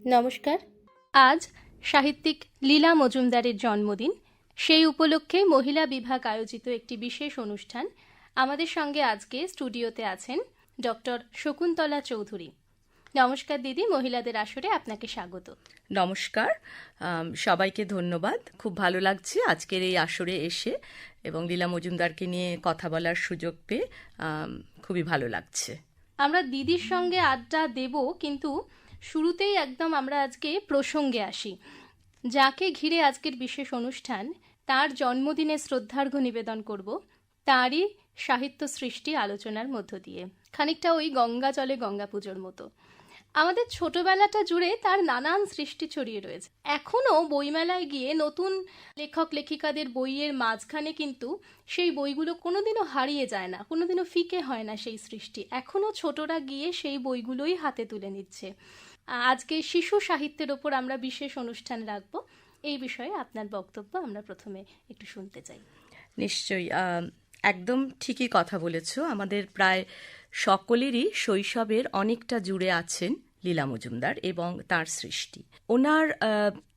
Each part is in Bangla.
নমস্কার। আজ সাহিত্যিক লীলা মজুমদারের জন্মদিন। সেই উপলক্ষে মহিলা বিভাগ আয়োজিত একটি বিশেষ অনুষ্ঠান। আমাদের সঙ্গে আজকে স্টুডিওতে আছেন ডক্টর শকুন্তলা চৌধুরী। নমস্কার দিদি মহিলাদের আসরে আপনাকে স্বাগত। নমস্কার। সবাইকে ধন্যবাদ। খুব ভালো লাগছে আজকের এই আসরে এসে এবং লীলা মজুমদারকে নিয়ে কথা বলার সুযোগ পেয়ে খুবই ভালো লাগছে। আমরা দিদির সঙ্গে আড্ডা দেব কিন্তু শুরুতেই একদম আমরা আজকে প্রসঙ্গে আসি। যাকে ঘিরে আজকের বিশেষ অনুষ্ঠান, তার জন্মদিনে শ্রদ্ধার্ঘ্য নিবেদন করব তারই সাহিত্য সৃষ্টি আলোচনার মধ্য দিয়ে। খানিকটা ওই গঙ্গা জলে গঙ্গা পুজোর মতো। আমাদের ছোটবেলাটা জুড়ে তার নানান সৃষ্টি ছড়িয়ে রয়েছে। এখনও বইমেলায় গিয়ে নতুন লেখক লেখিকাদের বইয়ের মাঝখানে কিন্তু সেই বইগুলো কোনোদিনও হারিয়ে যায় না, কোনোদিনও ফিকে হয় না সেই সৃষ্টি। এখনও ছোটরা গিয়ে সেই বইগুলোই হাতে তুলে নিচ্ছে। আজকে শিশু সাহিত্যের ওপর আমরা বিশেষ অনুষ্ঠান রাখব। এই বিষয়ে আপনার বক্তব্য আমরা প্রথমে একটু শুনতে চাই। নিশ্চয়ই একদম ঠিকই কথা বলেছ। আমাদের প্রায় সকলেরই শৈশবের অনেকটা জুড়ে আছেন লীলা মজুমদার এবং তার সৃষ্টি। ওনার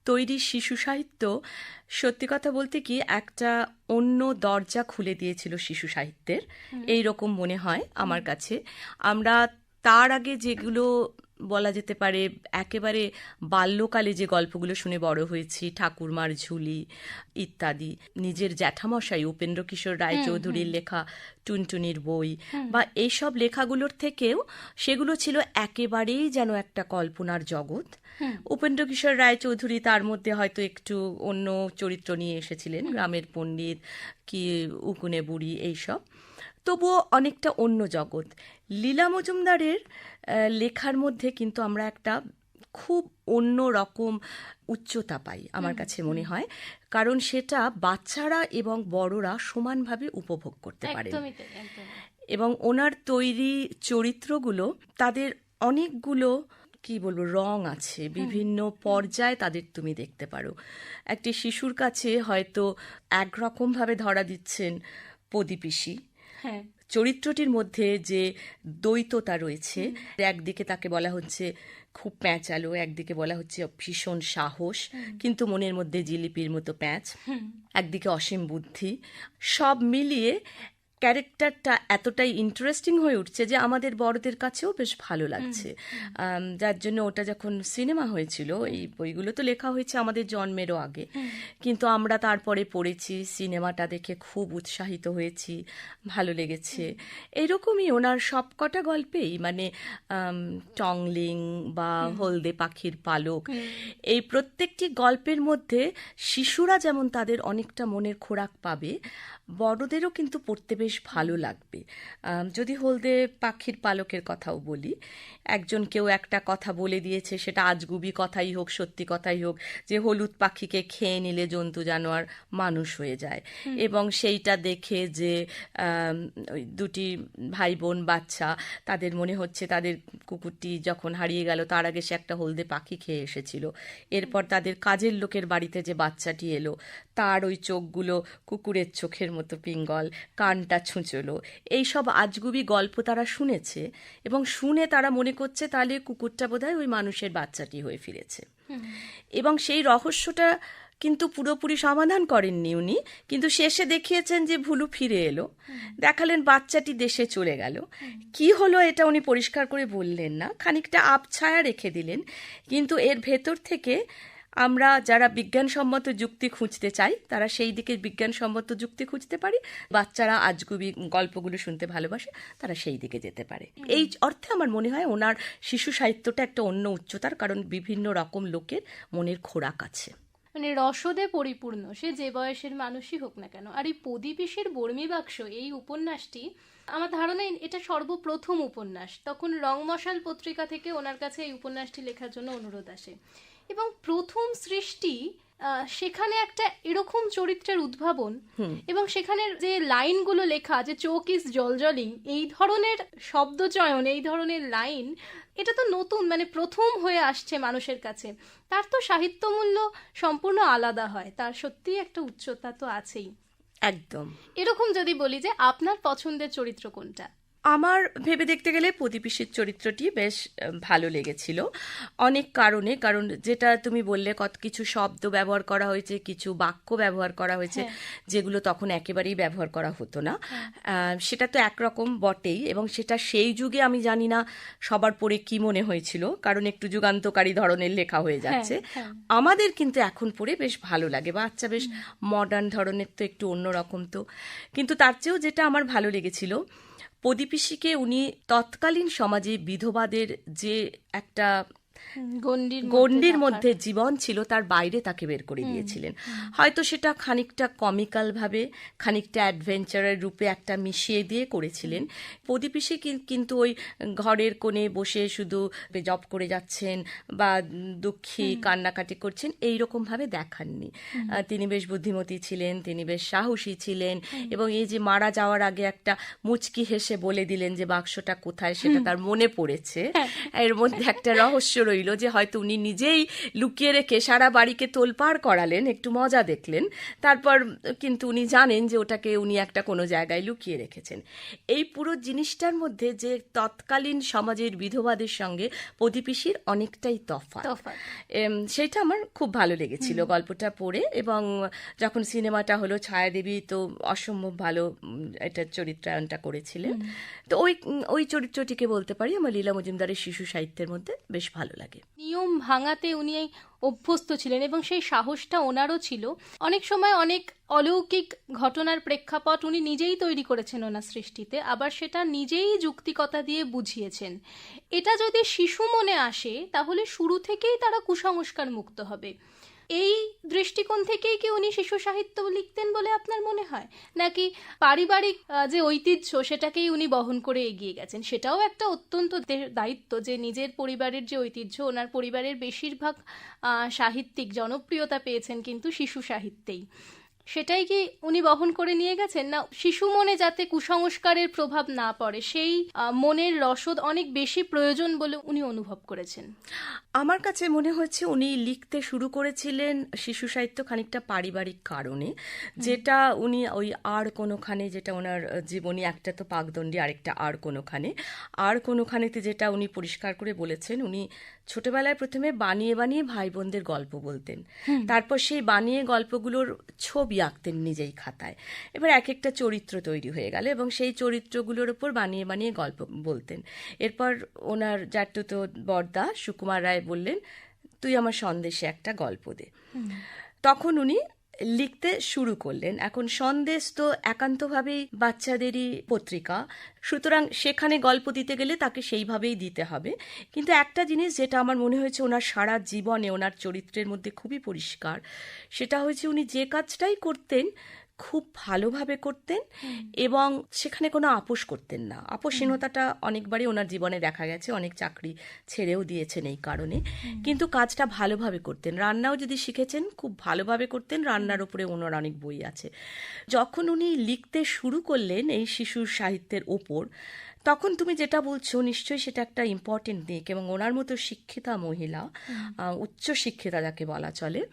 তৈরি শিশু সাহিত্য সত্যি কথা বলতে কি একটা অন্য দরজা খুলে দিয়েছিল শিশু সাহিত্যের। এই রকম মনে হয় আমার কাছে। আমরা তার আগে যেগুলো বলা যেতে পারে একেবারে বাল্যকালে যে গল্পগুলো শুনে বড় হয়েছি ঠাকুরমার ঝুলি ইত্যাদি নিজের জ্যাঠামশাই উপেন্দ্র কিশোর রায়চৌধুরীর লেখা টুনটুনির বই বা এইসব লেখাগুলোর থেকেও সেগুলো ছিল একেবারেই যেন একটা কল্পনার জগৎ। উপেন্দ্র কিশোর রায়চৌধুরী তার মধ্যে হয়তো একটু অন্য চরিত্র নিয়ে এসেছিলেন গ্রামের পণ্ডিত কি উকুনে বুড়ি এইসব। তবুও অনেকটা অন্য জগৎ। লীলা মজুমদারের লেখার মধ্যে কিন্তু আমরা একটা খুব অন্য রকম উচ্চতা পাই আমার কাছে মনে হয়। কারণ সেটা বাচ্চারা এবং বড়রা সমানভাবে উপভোগ করতে পারে। এবং ওনার তৈরি চরিত্রগুলো তাদের অনেকগুলো কি বলব রং আছে। বিভিন্ন পর্যায়ে তাদের তুমি দেখতে পারো। একটি শিশুর কাছে হয়তো একরকমভাবে ধরা দিচ্ছেন প্রদীপিসি হ্যাঁ। চরিত্রটির মধ্যে যে দ্বৈততা রয়েছে একদিকে তাকে বলা হচ্ছে খুব প্যাঁচালো একদিকে বলা হচ্ছে ভীষণ সাহস কিন্তু মনের মধ্যে জিলিপির মতো প্যাঁচ একদিকে অসীম বুদ্ধি। সব মিলিয়ে ক্যারেক্টারটা এতটাই ইন্টারেস্টিং হয়ে উঠছে যে আমাদের বড়দের কাছেও বেশ ভালো লাগছে। যার জন্য ওটা যখন সিনেমা হয়েছিল এই বইগুলো তো লেখা হয়েছে আমাদের জন্মেরও আগে। কিন্তু আমরা তারপরে পড়েছি সিনেমাটা দেখে খুব উৎসাহিত হয়েছি ভালো লেগেছে। এরকমই ওনার সবকটা গল্পেই মানে টংলিং বা হলদে পাখির পালক এই প্রত্যেকটি গল্পের মধ্যে শিশুরা যেমন তাদের অনেকটা মনের খোরাক পাবে বড়দেরও কিন্তু পড়তে বেশ ভালো লাগবে। যদি হলদে পাখির পালকের কথাও বলি একজন কেউ একটা কথা বলে দিয়েছে সেটা আজগুবি কথাই হোক সত্যি কথাই হোক যে হলুদ পাখিকে খেয়ে নিলে জন্তু জানোয়ার মানুষ হয়ে যায়। এবং সেইটা দেখে যে ওই দুটি ভাই বোন বাচ্চা তাদের মনে হচ্ছে তাদের কুকুরটি যখন হারিয়ে গেল তার আগে সে একটা হলদে পাখি খেয়ে এসেছিল। এরপর তাদের কাজের লোকের বাড়িতে যে বাচ্চাটি এলো তার ওই চোখগুলো কুকুরের চোখের মতো পিঙ্গল কানটা ছুঁচলো। এইসব আজগুবি গল্প তারা শুনেছে এবং শুনে তারা মনে করছে তাহলে কুকুরটা বোধহয় ওই মানুষের বাচ্চাটি হয়ে ফিরেছে। এবং সেই রহস্যটা কিন্তু পুরোপুরি সমাধান করেননি উনি। কিন্তু শেষে দেখিয়েছেন যে ভুলু ফিরে এলো। দেখালেন বাচ্চাটি দেশে চলে গেল। কি হলো এটা উনি পরিষ্কার করে বললেন না। খানিকটা আবছায়া রেখে দিলেন। কিন্তু এর ভেতর থেকে আমরা যারা বিজ্ঞানসম্মত যুক্তি খুঁজতে চাই, তারা সেই দিকে বিজ্ঞানসম্মত যুক্তি খুঁজতে পারি। বাচ্চারা আজগুবি গল্পগুলো শুনতে ভালোবাসে, তারা সেই দিকে যেতে পারে। এই অর্থে আমার মনে হয় ওনার শিশু সাহিত্যটা একটা অন্য উচ্চতার, কারণ বিভিন্ন রকম লোকের মনের খোরাক আছে। মানে রসদে পরিপূর্ণ, সে যে বয়সের মানুষই হোক না কেন। আর এই প্রদীপিসের বর্মী বাক্স, এই উপন্যাসটি, আমার ধারণা এটা সর্বপ্রথম উপন্যাস। তখন রংমশাল পত্রিকা থেকে ওনার কাছে এই উপন্যাসটি লেখার জন্য অনুরোধ আসে। এবং প্রথম সৃষ্টি সেখানে একটা এরকম চরিত্রের উদ্ভাবন এবং সেখানের যে লাইনগুলো লেখা যে চোখ ইজ জলজলিং এই ধরনের শব্দচয়ন এই ধরনের লাইন এটা তো নতুন মানে প্রথম হয়ে আসছে মানুষের কাছে। তার তো সাহিত্য মূল্য সম্পূর্ণ আলাদা হয় তার সত্যিই একটা উচ্চতা তো আছেই। একদম। এরকম যদি বলি যে আপনার পছন্দের চরিত্র কোনটা? আমার ভেবে দেখতে গেলে প্রদীপিসের চরিত্রটি বেশ ভালো লেগেছিল। অনেক কারণে কারণ যেটা তুমি বললে কত কিছু শব্দ ব্যবহার করা হয়েছে কিছু বাক্য ব্যবহার করা হয়েছে যেগুলো তখন একেবারেই ব্যবহার করা হতো না। সেটা তো একরকম বটেই এবং সেটা সেই যুগে আমি জানি না সবার পড়ে কি মনে হয়েছিল কারণ একটু যুগান্তকারী ধরনের লেখা হয়ে যাচ্ছে। হ্যাঁ। আমাদের কিন্তু এখন পড়ে বেশ ভালো লাগে বাচ্চা বেশ মডার্ন ধরনের তো একটু অন্যরকম তো। কিন্তু তার চেয়েও যেটা আমার ভালো লেগেছিল প্রদীপিসিকে উনি তৎকালীন সমাজে বিধবাদের যে একটা গণ্ডির মধ্যে জীবন ছিল তার বাইরে তাকে বের করে দিয়েছিলেন। হয়তো সেটা খানিকটা কমিক্যাল ভাবে খানিকটা অ্যাডভেঞ্চারের রূপে একটা মিশিয়ে দিয়ে করেছিলেন। প্রদীপিসি কিন- কিন্তু ওই ঘরের কোণে বসে শুধু জব করে যাচ্ছেন বা দুঃখী কান্নাকাটি করছেন এই রকম ভাবে দেখাননি। তিনি বেশ বুদ্ধিমতী ছিলেন তিনি বেশ সাহসী ছিলেন এবং এই যে মারা যাওয়ার আগে একটা মুচকি হেসে বলে দিলেন যে বাক্সটা কোথায়? সেটা তার মনে পড়েছে। এর মধ্যে একটা রহস্য রইল যে হয়তো উনি নিজেই লুকিয়ে রেখে সারা বাড়িকে তোলপাড় করালেন একটু মজা দেখলেন। তারপর কিন্তু উনি জানেন যে ওটাকে উনি একটা কোনো জায়গায় লুকিয়ে রেখেছেন। এই পুরো জিনিসটার মধ্যে যে তৎকালীন সমাজের বিধবাদের সঙ্গে প্রদীপিসির অনেকটাই তফাৎ। তফাৎ। সেটা আমার খুব ভালো লেগেছিল গল্পটা পড়ে এবং যখন সিনেমাটা হলো ছায়াদেবী তো অসম্ভব ভালো এটা চরিত্রায়নটা করেছিলেন। তো ওই ওই চরিত্রটিকে বলতে পারি আমার লীলা মজুমদারের শিশু সাহিত্যের মধ্যে বেশ ভালো লাগে। নিয়ম ভাঙাতে উনি অভ্যস্ত ছিলেন এবং সেই সাহসটা ওনারও ছিল। অনেক সময় অনেক অলৌকিক ঘটনার প্রেক্ষাপট উনি নিজেই তৈরি করেছেন ওনার সৃষ্টিতে, আবার সেটা নিজেই যুক্তিকতা দিয়ে বুঝিয়েছেন। এটা যদি শিশু মনে আসে, তাহলে শুরু থেকেই তারা কুসংস্কার মুক্ত হবে। এই দৃষ্টিকোণ থেকেই কি উনি শিশু সাহিত্য লিখতেন বলে আপনার মনে হয়? নাকি পারিবারিক যে ঐতিহ্য সেটাকেই উনি বহন করে এগিয়ে গেছেন? সেটাও একটা অত্যন্ত দায়িত্ব যে নিজের পরিবারের যে ঐতিহ্য, ওনার পরিবারের বেশিরভাগ সাহিত্যিক জনপ্রিয়তা পেয়েছেন কিন্তু শিশু সাহিত্যেই। সেটাই কি উনি বহন করে নিয়ে গেছেন? না শিশু মনে যাতে কুসংস্কারের প্রভাব না পড়ে সেই মনের রসদ অনেক বেশি প্রয়োজন বলে উনি অনুভব করেছেন। আমার কাছে মনে হচ্ছে উনি লিখতে শুরু করেছিলেন শিশু সাহিত্য খানিকটা পারিবারিক কারণে। যেটা উনি ওই আর কোনোখানে যেটা ওনার জীবনী একটা তো পাকদণ্ডী আরেকটা আর কোনোখানে। আর কোনোখানেতে যেটা উনি পরিষ্কার করে বলেছেন উনি ছোটবেলায় প্রথমে বানিয়ে বানিয়ে ভাই বোনদের গল্প বলতেন। তারপর সেই বানিয়ে গল্পগুলোর ছবি আঁকতেন নিজেই খাতায়। এবার এক একটা চরিত্র তৈরি হয়ে গেল এবং সেই চরিত্রগুলোর ওপর বানিয়ে বানিয়ে গল্প বলতেন। এরপর ওনার তো বর্দা সুকুমার রায় বললেন তুই আমার সন্দেশে একটা গল্প দে। তখন উনি লিখতে শুরু করলেন। এখন সন্দেশ তো একান্তভাবেই বাচ্চাদেরই পত্রিকা। সুতরাং সেখানে গল্প দিতে গেলে তাকে সেইভাবেই দিতে হবে। কিন্তু একটা জিনিস যেটা আমার মনে হয়েছে ওনার সারা জীবনে, ওনার চরিত্রের মধ্যে খুবই পরিষ্কার, সেটা হয়েছে উনি যে কাজটাই করতেন খুব ভালোভাবে করতেন এবং সেখানে কোনো আপোষ করতেন না। আপোষহীনতাটা অনেকবারই ওনার জীবনে দেখা গেছে অনেক চাকরি ছেড়েও দিয়েছেন এই কারণে। কিন্তু কাজটা ভালোভাবে করতেন। রান্নাও যদি শিখেছেন খুব ভালোভাবে করতেন। রান্নার উপরে ওনার অনেক বই আছে। যখন উনি লিখতে শুরু করলেন এই শিশুর সাহিত্যের ওপর তখন তুমি যেটা বলছো নিশ্চয়ই সেটা একটা ইম্পর্টেন্ট দিক এবং ওনার মতো শিক্ষিতা মহিলা উচ্চ শিক্ষিতা যাকে বলা চলে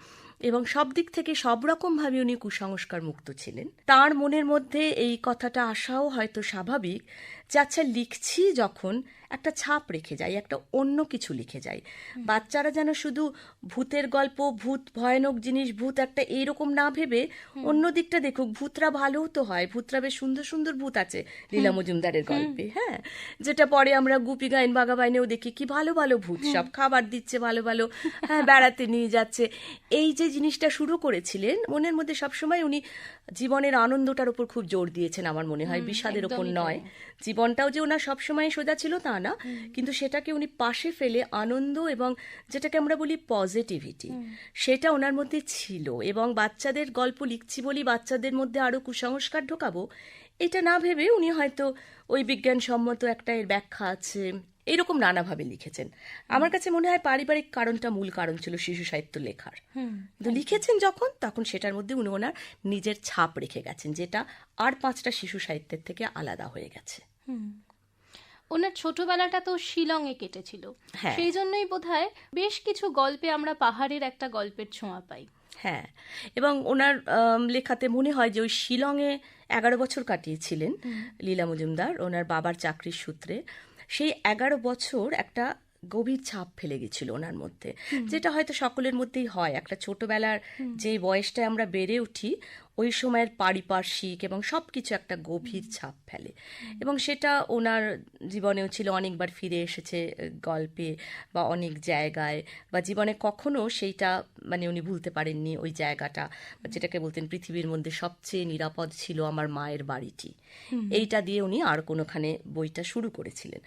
এবং সব দিক থেকে সব রকমভাবে উনি কুসংস্কার মুক্ত ছিলেন। তার মনের মধ্যে এই কথাটা আসাও হয়তো স্বাভাবিক আচ্ছা লিখছি যখন একটা ছাপ রেখে যাই একটা অন্য কিছু লিখে যাই। বাচ্চারা যেন শুধু ভূতের গল্প ভূত ভয়ানক জিনিস ভূত একটা এইরকম না ভেবে অন্য দিকটা দেখুক। ভূতরা ভালোও তো হয় ভূতরা বেশ সুন্দর সুন্দর ভূত আছে লীলা মজুমদারের গল্পে হ্যাঁ? যেটা পরে আমরা গুপি গাইন বাগাবাইনেও দেখি কি ভালো ভালো ভূত সব খাবার দিচ্ছে ভালো ভালো হ্যাঁ বেড়াতে নিয়ে যাচ্ছে। এই যে জিনিসটা শুরু করেছিলেন মনের মধ্যে সবসময় উনি জীবনের আনন্দটার উপর খুব জোর দিয়েছেন আমার মনে হয় বিষাদের ওপর নয়। জীবনটাও যে ওনার সবসময় সোজা ছিল তা না কিন্তু সেটাকে উনি পাশে ফেলে আনন্দ এবং যেটাকে আমরা বলি পজিটিভিটি সেটা ওনার মধ্যে ছিল এবং বাচ্চাদের গল্প লিখছি বলি বাচ্চাদের মধ্যে আরও কুসংস্কার ঢোকাবো এটা না ভেবে উনি হয়তো ওই বিজ্ঞানসম্মত একটা এর ব্যাখ্যা আছে এরকম নানাভাবে লিখেছেন। আমার কাছে মনে হয় পারিবারিক কারণটা মূল কারণ ছিল শিশু সাহিত্য লেখার। কিন্তু লিখেছেন যখন তখন সেটার মধ্যে উনি ওনার নিজের ছাপ রেখে গেছেন যেটা আর পাঁচটা শিশু সাহিত্যের থেকে আলাদা হয়ে গেছে। ওনার ছোটবেলাটা তো শিলংয়ে কেটেছিল। হ্যাঁ। সেই জন্যই বোধহয় বেশ কিছু গল্পে আমরা পাহাড়ের একটা গল্পের ছোঁয়া পাই। হ্যাঁ এবং ওনার লেখাতে মনে হয় যে ওই শিলংয়ে এগারো বছর কাটিয়েছিলেন লীলা মজুমদার ওনার বাবার চাকরির সূত্রে। সেই এগারো বছর একটা গভীর ছাপ ফেলে গেছিল ওনার মধ্যে। যেটা হয়তো সকলের মধ্যেই হয়। একটা ছোটবেলার যে বয়সটায় আমরা বেড়ে উঠি ওই সময়ের পারিপার্শ্বিক এবং সব কিছু একটা গভীর ছাপ ফেলে। এবং সেটা ওনার জীবনেও ছিল অনেকবার ফিরে এসেছে গল্পে বা অনেক জায়গায় বা জীবনে কখনো সেইটা মানে উনি ভুলতে পারেননি ওই জায়গাটা বা যেটাকে বলতেন পৃথিবীর মধ্যে সবচেয়ে নিরাপদ ছিল আমার মায়ের বাড়িটি। এইটা দিয়ে উনি আর কোনোখানে বইটা শুরু করেছিলেন।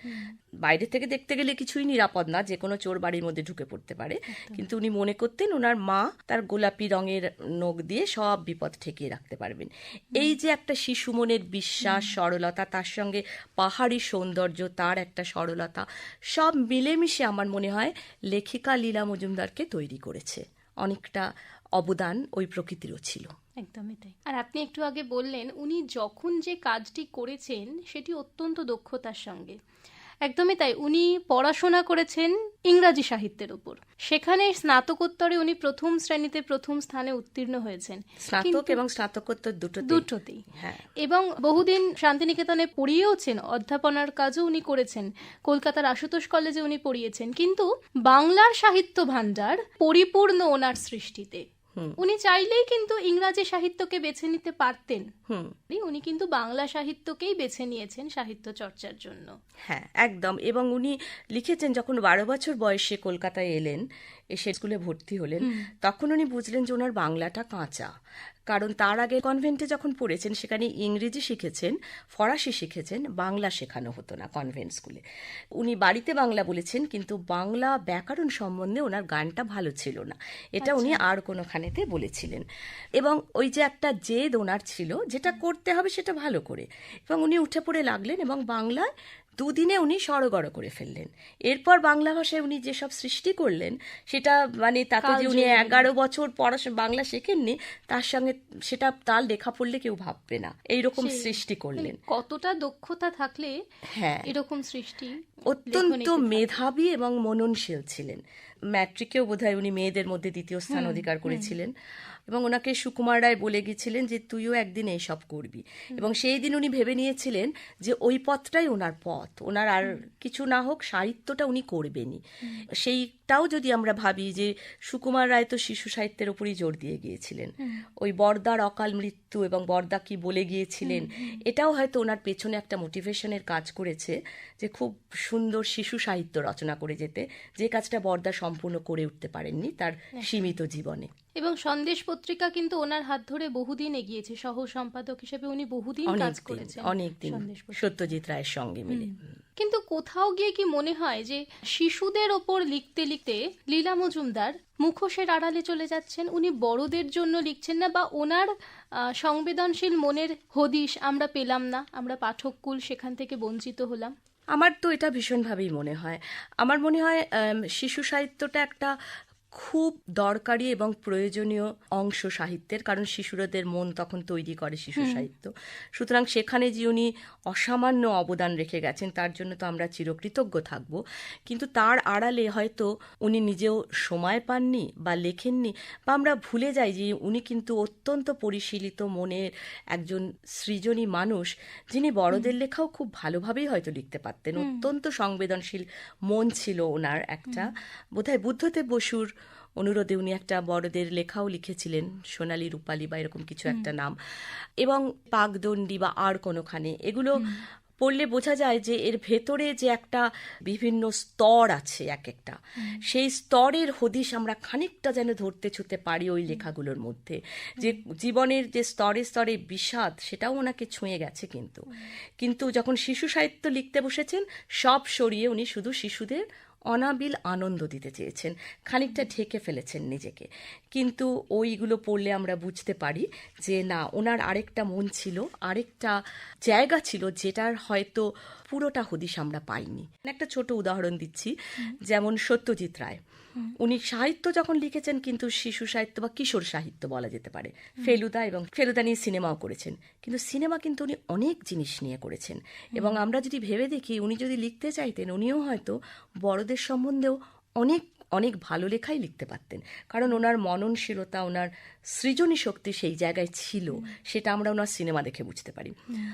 বাইরে থেকে দেখতে গেলে কিছুই নিরাপদ না যে কোনো চোর বাড়ির মধ্যে ঢুকে পড়তে পারে। কিন্তু উনি মনে করতেন ওনার মা তার গোলাপি রঙের নখ দিয়ে সব বিপদ ঠেকিয়ে রাখতে পারবেন। এই যে একটা শিশু মনের বিশ্বাস সরলতা তার সঙ্গে পাহাড়ি সৌন্দর্য তার একটা সরলতা সব মিলেমিশে আমার মনে হয় লেখিকা লীলা মজুমদারকে তৈরি করেছে। অনেকটা অবদান ওই প্রকৃতিরও ছিল। একদমই তাই। আর আপনি একটু আগে বললেন উনি যখন যে কাজটি করেছেন সেটি অত্যন্ত দক্ষতার সঙ্গে। একদমই তাই। উনি পড়াশোনা করেছেন ইংরাজি সাহিত্যের উপর। সেখানে স্নাতকোত্তরে উনি প্রথম শ্রেণীতে প্রথম স্থানে উত্তীর্ণ হয়েছেন। স্নাতক এবং স্নাতকোত্তর দুটো দুটোতেই। হ্যাঁ। এবং বহুদিন শান্তিনিকেতনে পড়িয়েওছেন অধ্যাপনার কাজও উনি করেছেন। কলকাতার আশুতোষ কলেজে উনি পড়িয়েছেন। কিন্তু বাংলার সাহিত্য ভাণ্ডার পরিপূর্ণ ওনার সৃষ্টিতে। উনি চাইলেই কিন্তু ইংরাজি সাহিত্যকে বেছে নিতে পারতেন। হুম। উনি কিন্তু বাংলা সাহিত্যকেই বেছে নিয়েছেন সাহিত্য চর্চার জন্য। হ্যাঁ একদম। এবং উনি লিখেছেন যখন বারো বছর বয়সে কলকাতায় এলেন এসে স্কুলে ভর্তি হলেন তখন উনি বুঝলেন যে ওনার বাংলাটা কাঁচা। কারণ তার আগে কনভেন্টে যখন পড়েছেন সেখানে ইংরেজি শিখেছেন ফরাসি শিখেছেন বাংলা শেখানো হতো না কনভেন্ট স্কুলে। উনি বাড়িতে বাংলা বলেছেন কিন্তু বাংলা ব্যাকরণ সম্বন্ধে ওনার গানটা ভালো ছিল না। এটা উনি আর কোনোখানেতে বলেছিলেন। এবং ওই যে একটা জেদ ওনার ছিল যেটা করতে হবে সেটা ভালো করে। এবং উনি উঠে পড়ে লাগলেন এবং বাংলায় দুদিনে উনি সড়গড় করে ফেললেন। এরপর বাংলা ভাষায় উনি যেসব সৃষ্টি করলেন সেটা মানে তাতে যে উনি এগারো বছর পড়াশোনা বাংলা শেখেননি তার সঙ্গে সেটা তার লেখা পড়লে কেউ ভাববে না। এইরকম সৃষ্টি করলেন। কতটা দক্ষতা থাকলে হ্যাঁ। এরকম সৃষ্টি অত্যন্ত মেধাবী এবং মননশীল ছিলেন। ম্যাট্রিকেও বোধহয় উনি মেয়েদের মধ্যে দ্বিতীয় স্থান অধিকার করেছিলেন। এবং ওনাকে সুকুমার রায় বলে গেছিলেন যে তুইও একদিন এইসব করবি। এবং সেই দিন উনি ভেবে নিয়েছিলেন যে ওই পথটাই ওনার পথ। ওনার আর কিছু না হোক সাহিত্যটা উনি করবেনই। সেইটাও যদি আমরা ভাবি যে সুকুমার রায় তো শিশু সাহিত্যের ওপরই জোর দিয়ে গিয়েছিলেন। ওই বর্দার অকাল মৃত্যু এবং বর্দা কি বলে গিয়েছিলেন এটাও হয়তো ওনার পেছনে একটা মোটিভেশনের কাজ করেছে যে খুব সুন্দর শিশু সাহিত্য রচনা করে যেতে। যে কাজটা বর্দা সম্পূর্ণ করে উঠতে পারেননি তার সীমিত জীবনে। এবং সন্দেশ পত্রিকা কিন্তু ওনার হাত ধরে বহুদিন এগিয়েছে। সহ সম্পাদক হিসেবে উনি বহুদিন কাজ করেছেন অনেকদিন সত্যজিৎ রায়ের সঙ্গে মিলে। কিন্তু কোথাও গিয়ে কি মনে হয় যে শিশুদের ওপর লিখতে লিখতে লীলা মজুমদার মুখোশের আড়ালে চলে যাচ্ছেন উনি বড়দের জন্য লিখছেন না বা ওনার সংবেদনশীল মনের হদিশ আমরা পেলাম না আমরা পাঠককুল সেখান থেকে বঞ্চিত হলাম। আমার তো এটা ভীষণভাবেই মনে হয়। আমার মনে হয় শিশু সাহিত্যটা একটা খুব দরকারি এবং প্রয়োজনীয় অংশ সাহিত্যের কারণ শিশুরাদের মন তখন তৈরি করে শিশু সাহিত্য। সুতরাং সেখানে যে উনি অসামান্য অবদান রেখে গেছেন তার জন্য তো আমরা চিরকৃতজ্ঞ থাকব। কিন্তু তার আড়ালে হয়তো উনি নিজেও সময় পাননি বা লেখেননি বা আমরা ভুলে যাই যে উনি কিন্তু অত্যন্ত পরিশীলিত মনের একজন সৃজনী মানুষ যিনি বড়দের লেখাও খুব ভালোভাবেই হয়তো লিখতে পারতেন। অত্যন্ত সংবেদনশীল মন ছিল ওনার একটা। বোধহয় বুদ্ধদেব বসুর অনুরোধে উনি একটা বড়দের লেখাও লিখেছিলেন সোনালী রূপালী বা এরকম কিছু একটা নাম। এবং পাকদণ্ডী বা আর কোনোখানে এগুলো পড়লে বোঝা যায় যে এর ভেতরে যে একটা বিভিন্ন স্তর আছে এক একটা সেই স্তরের হদিশ আমরা খানিকটা যেন ধরতে ছুতে পারি ওই লেখাগুলোর মধ্যে। যে জীবনের যে স্তরে স্তরে বিষাদ সেটাও ওনাকে ছুঁয়ে গেছে কিন্তু। কিন্তু যখন শিশু সাহিত্য লিখতে বসেছেন সব সরিয়ে উনি শুধু শিশুদের অনাবিল আনন্দ দিতে চেয়েছেন। খানিকটা ঢেকে ফেলেছেন নিজেকে। কিন্তু ওইগুলো পড়লে আমরা বুঝতে পারি যে, না, ওনার আরেকটা মন ছিল, আরেকটা জায়গা ছিল যেটার হয়তো পুরোটা হদিশ আমরা পাইনি। একটা ছোট উদাহরণ দিচ্ছি, যেমন সত্যজিৎ রায়। উনি সাহিত্য যখন লিখেছেন, কিন্তু শিশু সাহিত্য বা কিশোর সাহিত্য বলা যেতে পারে। ফেলুদা এবং ফেলুদা নিয়ে সিনেমাও করেছেন। কিন্তু সিনেমা কিন্তু উনি অনেক জিনিস নিয়ে করেছেন। এবং আমরা যদি ভেবে দেখি, উনি যদি লিখতে চাইতেন, উনিও হয়তো বড়দের সম্বন্ধেও অনেক অনেক ভালো লেখাই লিখতে পারতেন। কারণ ওনার মননশীলতা ওনার সৃজনী শক্তি সেই জায়গায় ছিল সেটা আমরা ওনার সিনেমা দেখে বুঝতে পারি।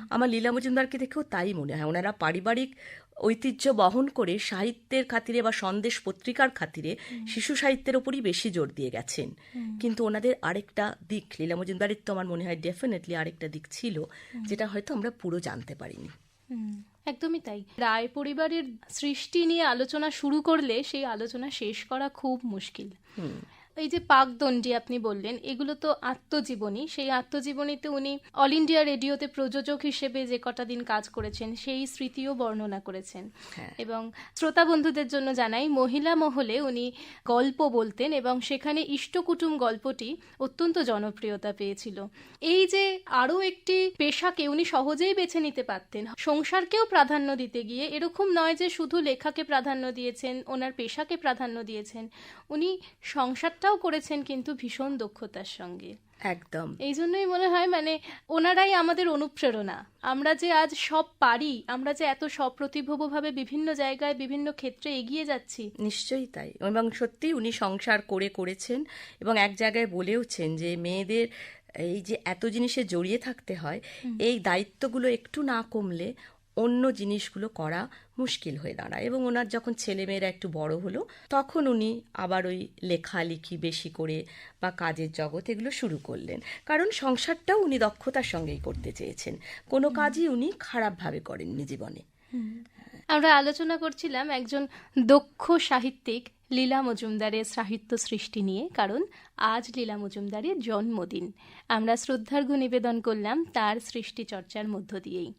আমার লীলা মজুমদারকে দেখেও তাই মনে হয়। ওনারা পারিবারিক ঐতিহ্য বহন করে সাহিত্যের খাতিরে বা সন্দেশ পত্রিকার খাতিরে শিশু সাহিত্যের ওপরই বেশি জোর দিয়ে গেছেন। কিন্তু ওনাদের আরেকটা দিক লীলা মজুমদারের তো আমার মনে হয় ডেফিনেটলি আরেকটা দিক ছিল যেটা হয়তো আমরা পুরো জানতে পারিনি। একদমই তাই। রায় পরিবারের সৃষ্টি নিয়ে আলোচনা শুরু করলে সেই আলোচনা শেষ করা খুব মুশকিল। এই যে পাকদণ্ডী আপনি বললেন এগুলো তো আত্মজীবনী। সেই আত্মজীবনীতে উনি অল ইন্ডিয়া রেডিওতে প্রযোজক হিসেবে যে কটা দিন কাজ করেছেন সেই স্মৃতিও বর্ণনা করেছেন। হ্যাঁ। এবং শ্রোতা বন্ধুদের জন্য জানাই মহিলা মহলে উনি গল্প বলতেন এবং সেখানে ইষ্টকুটুম গল্পটি অত্যন্ত জনপ্রিয়তা পেয়েছিল। এই যে আরও একটি পেশাকে উনি সহজেই বেছে নিতে পারতেন সংসারকেও প্রাধান্য দিতে গিয়ে এরকম নয় যে শুধু লেখাকে প্রাধান্য দিয়েছেন ওনার পেশাকে প্রাধান্য দিয়েছেন। উনি সংসারটাও করেছেন কিন্তু ভীষণ দক্ষতার সঙ্গে। একদম। এই জন্যই মনে হয় মানে ওনারাই আমাদের অনুপ্রেরণা। আমরা যে আজ সব পারি আমরা যে এত সপ্রতিভভাবে বিভিন্ন জায়গায় বিভিন্ন ক্ষেত্রে এগিয়ে যাচ্ছি। নিশ্চয়ই তাই। এবং সত্যি উনি সংসার করে করেছেন এবং এক জায়গায় বলেওছেন যে মেয়েদের এই যে এত জিনিসে জড়িয়ে থাকতে হয় এই দায়িত্বগুলো একটু না কমলে অন্য জিনিসগুলো করা মুশকিল হয়ে দাঁড়ায়। এবং ওনার যখন ছেলেমেয়েরা একটু বড় হলো তখন উনি আবার ওই লেখালেখি বেশি করে বা কাজের জগৎ এগুলো শুরু করলেন। কারণ সংসারটাও উনি দক্ষতার সঙ্গেই করতে চেয়েছেন। কোনো কাজই উনি খারাপভাবে করেননি জীবনে। আমরা আলোচনা করছিলাম একজন দক্ষ সাহিত্যিক লীলা মজুমদারের সাহিত্য সৃষ্টি নিয়ে কারণ আজ লীলা মজুমদারের জন্মদিন। আমরা শ্রদ্ধার্ঘ্য নিবেদন করলাম তার সৃষ্টি চর্চার মধ্য দিয়েই।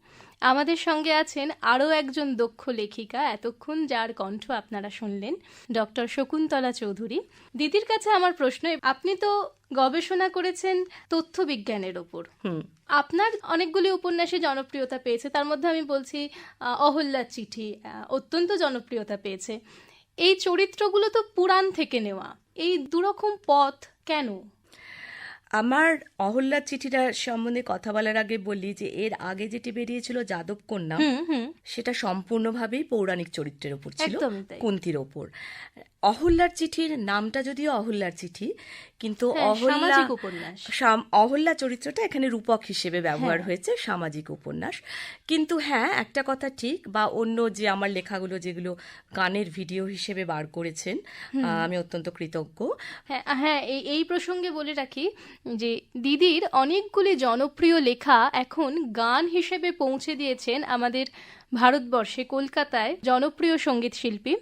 আমাদের সঙ্গে আছেন আরও একজন দক্ষ লেখিকা এতক্ষণ যার কণ্ঠ আপনারা শুনলেন ডক্টর শকুন্তলা চৌধুরী। দিদির কাছে আমার প্রশ্ন আপনি তো গবেষণা করেছেন তথ্য বিজ্ঞানের ওপর আপনার অনেকগুলি উপন্যাসে জনপ্রিয়তা পেয়েছে তার মধ্যে আমি বলছি অহল্যার চিঠি অত্যন্ত জনপ্রিয়তা পেয়েছে। এই চরিত্রগুলো তো পুরাণ থেকে নেওয়া। এই দুরকম পথ কেন? আমার অহল্যার চিঠিটা সম্বন্ধে কথা বলার আগে বলি যে এর আগে যেটি বেরিয়েছিল যাদব কন্যা সেটা সম্পূর্ণভাবেই পৌরাণিক চরিত্রের ওপর ছিল। কুন্তির ওপর। অহল্যার চিঠির নামটা যদিও অহল্যার চিঠি কিন্তু হ্যাঁ, অহল্যা অহল্যা চরিত্রটা এখানে রূপক হিসেবে ব্যবহার হ্যাঁ। হয়েছে সামাজিক উপন্যাস। কিন্তু হ্যাঁ একটা কথা ঠিক বা অন্য যে আমার লেখাগুলো যেগুলো গানের ভিডিও হিসেবে বার করেছেন আমি অত্যন্ত কৃতজ্ঞ। হ্যাঁ হ্যাঁ এই প্রসঙ্গে বলে রাখি যে দিদির অনেকগুলি জনপ্রিয় লেখা এখন গান হিসেবে পৌঁছে দিয়েছেন আমাদের ভারতবর্ষে কলকাতায় জনপ্রিয় সংগীত শিল্পী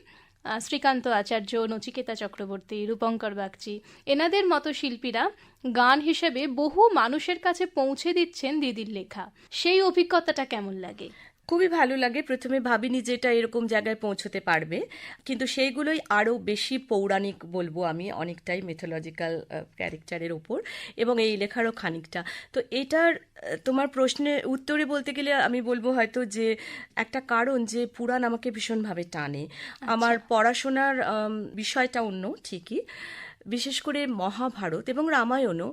শ্রীকান্ত আচার্য, নচিকেতা চক্রবর্তী, রূপঙ্কর বাগচি। এনাদের মতো শিল্পীরা গান হিসেবে বহু মানুষের কাছে পৌঁছে দিচ্ছেন দিদির লেখা। সেই অভিজ্ঞতাটা কেমন লাগে? খুবই ভালো লাগে। প্রথমে ভাবিনি যে এটা এরকম জায়গায় পৌঁছতে পারবে। কিন্তু সেইগুলোই আরও বেশি পৌরাণিক বলব আমি অনেকটাই মেথোলজিক্যাল ক্যারেক্টারের ওপর। এবং এই লেখারও খানিকটা। তো এটার তোমার প্রশ্নের উত্তরে বলতে গেলে আমি বলব হয়তো যে একটা কারণ যে পুরাণ আমাকে ভীষণভাবে টানে। আমার পড়াশোনার বিষয়টা অন্য ঠিকই। বিশেষ করে মহাভারত এবং রামায়ণও।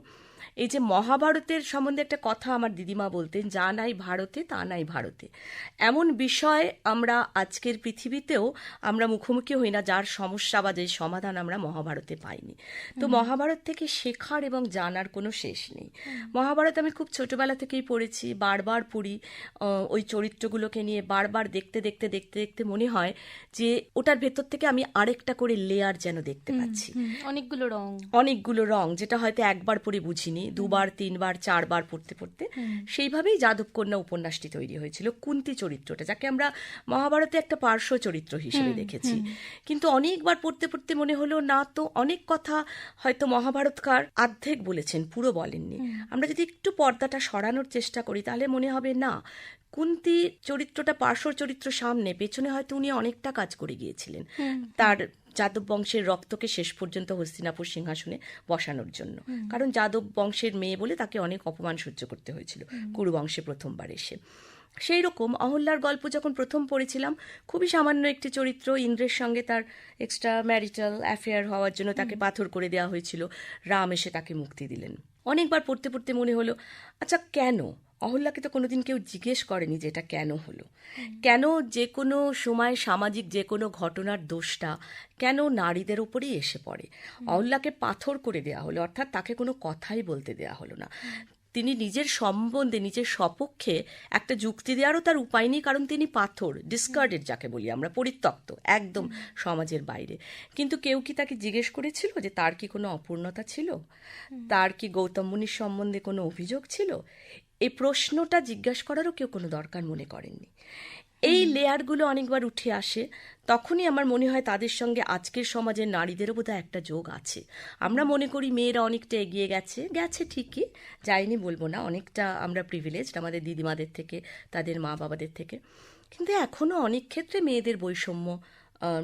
এই যে মহাভারতের সম্বন্ধে একটা কথা আমার দিদিমা বলতেন যা নাই ভারতে তা নাই ভারতে। এমন বিষয় আমরা আজকের পৃথিবীতেও আমরা মুখোমুখি হই না যার সমস্যা বা যে সমাধান আমরা মহাভারতে পাইনি। তো মহাভারত থেকে শেখার এবং জানার কোনো শেষ নেই। মহাভারত আমি খুব ছোটবেলা থেকেই পড়েছি বারবার পড়ি ওই চরিত্রগুলোকে নিয়ে বারবার দেখতে দেখতে দেখতে দেখতে মনে হয় যে ওটার ভেতর থেকে আমি আরেকটা করে লেয়ার যেন দেখতে পাচ্ছি। অনেকগুলো রং। অনেকগুলো রং যেটা হয়তো একবার পরে বুঝিনি দুবার তিনবার চারবার পড়তে পড়তে সেইভাবেই যাদবকন্যা উপন্যাসটি তৈরি হয়েছিল কুন্তি চরিত্রটা যাকে আমরা মহাভারতে একটা পার্শ্ব চরিত্র হিসেবে দেখেছি। কিন্তু অনেকবার পড়তে পড়তে মনে হলো না তো অনেক কথা হয়তো মহাভারতকার আর্ধেক বলেছেন পুরো বলেননি। আমরা যদি একটু পর্দাটা সরানোর চেষ্টা করি তাহলে মনে হবে না কুন্তি চরিত্রটা পার্শ্ব চরিত্র সামনে পেছনে হয়তো উনি অনেকটা কাজ করে গিয়েছিলেন। তার যাদব বংশের রক্তকে শেষ পর্যন্ত হস্তিনাপুর সিংহাসনে বসানোর জন্য। কারণ যাদব বংশের মেয়ে বলে তাকে অনেক অপমান সহ্য করতে হয়েছিল কুরু বংশে প্রথমবার এসে। সেই রকম অহল্যার গল্প যখন প্রথম পড়েছিলাম খুবই সামান্য একটি চরিত্র ইন্দ্রের সঙ্গে তার এক্সট্রা ম্যারিটাল অ্যাফেয়ার হওয়ার জন্য তাকে পাথর করে দেওয়া হয়েছিল। রাম এসে তাকে মুক্তি দিলেন। অনেকবার পড়তে পড়তে মনে হলো আচ্ছা কেন? অহল্যাকে তো কোনোদিন কেউ জিজ্ঞেস করেনি যে এটা কেন হলো। কেন যে কোনো সময় সামাজিক যে কোনো ঘটনার দোষটা কেন নারীদের ওপরেই এসে পড়ে? অহল্যাকে পাথর করে দেওয়া হলো অর্থাৎ তাকে কোনো কথাই বলতে দেওয়া হলো না। তিনি নিজের সম্বন্ধে নিজের সপক্ষে একটা যুক্তি দেওয়ারও তার উপায় নেই কারণ তিনি পাথর ডিসকার্ডেড যাকে বলি আমরা পরিত্যক্ত একদম সমাজের বাইরে। কিন্তু কেউ কি তাকে জিজ্ঞেস করেছিল যে তার কি কোনো অপূর্ণতা ছিল? তার কি গৌতম মুনির সম্বন্ধে কোনো অভিযোগ ছিল? এই প্রশ্নটা জিজ্ঞাসা করারও কেউ কোনো দরকার মনে করেননি। এই লেয়ারগুলো অনেকবার উঠে আসে তখনই আমার মনে হয় তাদের সঙ্গে আজকের সমাজের নারীদেরও বোধহয় একটা যোগ আছে। আমরা মনে করি মেয়েরা অনেকটা এগিয়ে গেছে গেছে ঠিকই যাইনি বলব না অনেকটা আমরা প্রিভিলেজড আমাদের দিদিমাদের থেকে তাদের মা বাবাদের থেকে। কিন্তু এখনও অনেক ক্ষেত্রে মেয়েদের বৈষম্য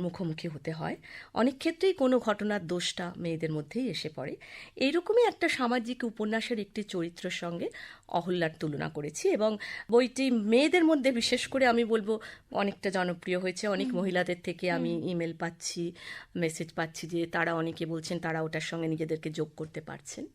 মুখোমুখি হতে হয়। অনেক ক্ষেত্রেই কোনো ঘটনার দোষটা মেয়েদের মধ্যেই এসে পড়ে। এইরকমই একটা সামাজিক উপন্যাসের একটি চরিত্রের সঙ্গে অহল্যার তুলনা করেছি এবং বইটি মেয়েদের মধ্যে বিশেষ করে আমি বলব অনেকটা জনপ্রিয় হয়েছে। অনেক মহিলাদের থেকে আমি ইমেল পাচ্ছি মেসেজ পাচ্ছি যে তারা অনেকে বলছেন তারা ওটার সঙ্গে নিজেদেরকে যোগ করতে পারছেন।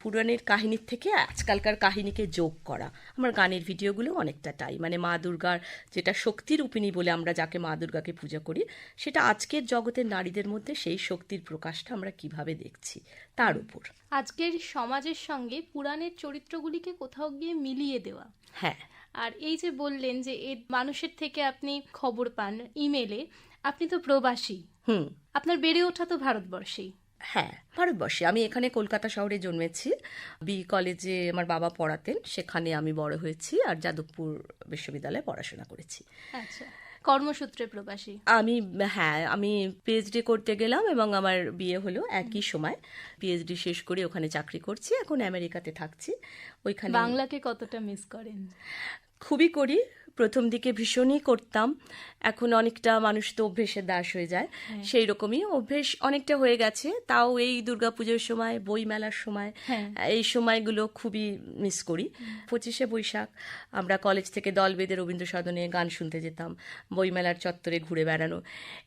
পুরাণের কাহিনীর থেকে আজকালকার কাহিনীকে যোগ করা। আমার গানের ভিডিওগুলো অনেকটা তাই। মানে মা দুর্গার যেটা শক্তির রূপিণী বলে আমরা যাকে মা দুর্গাকে পূজা করি সেটা আজকের জগতের নারীদের মধ্যে সেই শক্তির প্রকাশটা আমরা কীভাবে দেখছি তার উপর। আজকের সমাজের সঙ্গে পুরাণের চরিত্রগুলিকে কোথাও গিয়ে মিলিয়ে দেওয়া। হ্যাঁ। আর এই যে বললেন যে এ মানুষের থেকে আপনি খবর পান ইমেলে আপনি তো প্রবাসী। হুম। আপনার বেড়ে ওঠা তো ভারতবর্ষেই। হ্যাঁ ভারতবর্ষে। আমি এখানে কলকাতা শহরে জন্মেছি। বি কলেজে আমার বাবা পড়াতেন। সেখানে আমি বড় হয়েছি আর যাদবপুর বিশ্ববিদ্যালয়ে পড়াশোনা করেছি। আচ্ছা। কর্মসূত্রে প্রবাসী? আমি হ্যাঁ আমি পিএইচডি করতে গেলাম এবং আমার বিয়ে হলো একই সময়। পিএইচডি শেষ করে ওখানে চাকরি করছি। এখন আমেরিকাতে থাকছি। ওইখানে বাংলাকে কতটা মিস করেন? খুবই করি। প্রথম দিকে ভীষণই করতাম। এখন অনেকটা মানুষ তো অভ্যেসের দাস হয়ে যায়। সেই রকমই অভ্যেস অনেকটা হয়ে গেছে। তাও এই দুর্গাপুজোর সময় বই মেলার সময় হ্যাঁ। এই সময়গুলো খুবই মিস করি। পঁচিশে বৈশাখ আমরা কলেজ থেকে দল বেঁধে রবীন্দ্র সদনে গান শুনতে যেতাম বইমেলার চত্বরে ঘুরে বেড়ানো।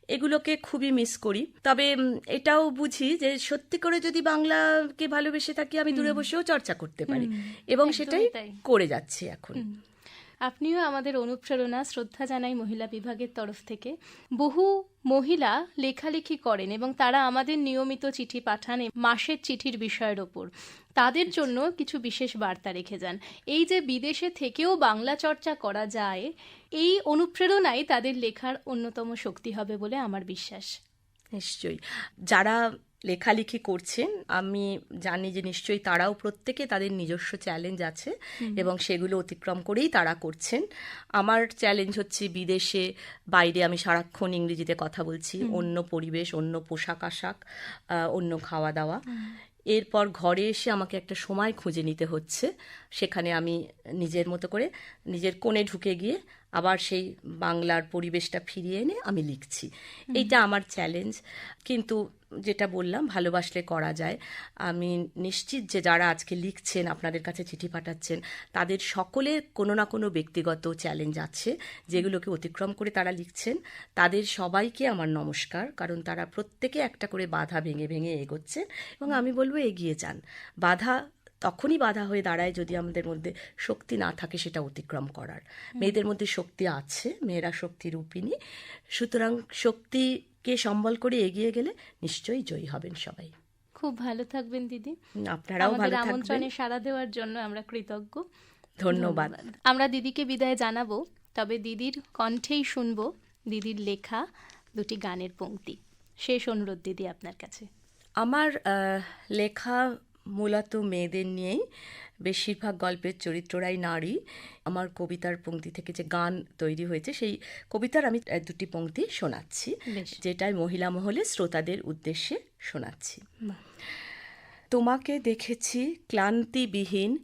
এগুলোকে খুবই মিস করি। তবে এটাও বুঝি যে সত্যি করে যদি বাংলাকে ভালোবেসে থাকি আমি দূরে বসেও চর্চা করতে পারি। এবং সেটাই করে যাচ্ছি এখন। আপনিও আমাদের অনুপ্রেরণা, শ্রদ্ধা জানাই মহিলা বিভাগের তরফ থেকে। বহু মহিলা লেখালেখি করেন এবং তারা আমাদের নিয়মিত চিঠি পাঠান মাসের চিঠির বিষয়ের ওপর। তাদের জন্য কিছু বিশেষ বার্তা রেখে যান। এই যে বিদেশে থেকেও বাংলা চর্চা করা যায়, এই অনুপ্রেরণাই তাদের লেখার অন্যতম শক্তি হবে বলে আমার বিশ্বাস। নিশ্চয়ই। যারা লেখালেখি করছেন। আমি জানি যে নিশ্চয়ই তারাও প্রত্যেকে তাদের নিজস্ব চ্যালেঞ্জ আছে এবং সেগুলো অতিক্রম করেই তারা করছেন। আমার চ্যালেঞ্জ হচ্ছে বিদেশে বাইরে আমি সারাক্ষণ ইংরেজিতে কথা বলছি। অন্য পরিবেশ অন্য পোশাক আশাক অন্য খাওয়া দাওয়া। এরপর ঘরে এসে আমাকে একটা সময় খুঁজে নিতে হচ্ছে। সেখানে আমি নিজের মতো করে নিজের কোণে ঢুকে গিয়ে আবার সেই বাংলার পরিবেশটা ফিরিয়ে এনে আমি লিখছি। এইটা আমার চ্যালেঞ্জ কিন্তু যেটা বললাম ভালোবাসলে করা যায়। আমি নিশ্চিত যে যারা আজকে লিখছেন আপনাদের কাছে চিঠি পাঠাচ্ছেন তাদের সকলের কোনো না কোনো ব্যক্তিগত চ্যালেঞ্জ আছে যেগুলোকে অতিক্রম করে তারা লিখছেন। তাদের সবাইকে আমার নমস্কার কারণ তারা প্রত্যেকে একটা করে বাধা ভেঙে ভেঙে এগোচ্ছে এবং আমি বলব এগিয়ে যান। বাধা তখনই বাধা হয়ে দাঁড়ায় যদি আমাদের মধ্যে শক্তি না থাকে সেটা অতিক্রম করার। মেয়েদের মধ্যে শক্তি আছে মেয়েরা শক্তি রূপিণী। সুতরাং শক্তিকে সম্বল করে এগিয়ে গেলে নিশ্চয়ই জয়ী হবেন সবাই। খুব ভালো থাকবেন দিদি। আপনারাও ভালো থাকবেন। আমন্ত্রণে সাড়া দেওয়ার জন্য আমরা কৃতজ্ঞ। ধন্যবাদ। আমরা দিদিকে বিদায় জানাব তবে দিদির কণ্ঠেই শুনব দিদির লেখা দুটি গানের পংক্তি শেষ অনুরোধ দিদি আপনার কাছে। আমার আহ, লেখা মূলত মেয়েদের নিয়েই বেশিরভাগ গল্পের চরিত্ররাই নারী। আমার কবিতার পঙ্ক্তি থেকে যে গান তৈরি হয়েছে সেই কবিতার আমি দুটি পঙ্ক্তি শোনাচ্ছি যেটাই মহিলা মহলে শ্রোতাদের উদ্দেশ্যে শোনাচ্ছি। তোমাকে দেখেছি ক্লান্তিবিহীন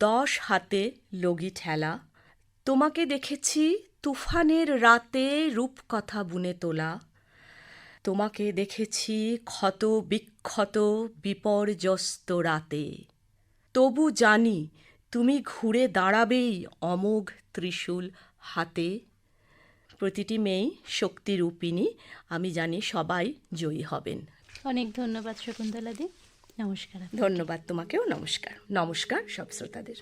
দশ হাতে লগি ঠেলা। তোমাকে দেখেছি তুফানের রাতে রূপকথা বুনে তোলা। তোমাকে দেখেছি ক্ষত বিক্ষত বিপর্যস্ত রাতে। তবু জানি তুমি ঘুরে দাঁড়াবেই অমোঘ ত্রিশূল হাতে। প্রতিটি মেয়েই শক্তিরূপিণী আমি জানি সবাই জয়ী হবেন। অনেক ধন্যবাদ শকুন্তলা দি নমস্কার ধন্যবাদ তোমাকেও নমস্কার। নমস্কার সব শ্রোতাদের।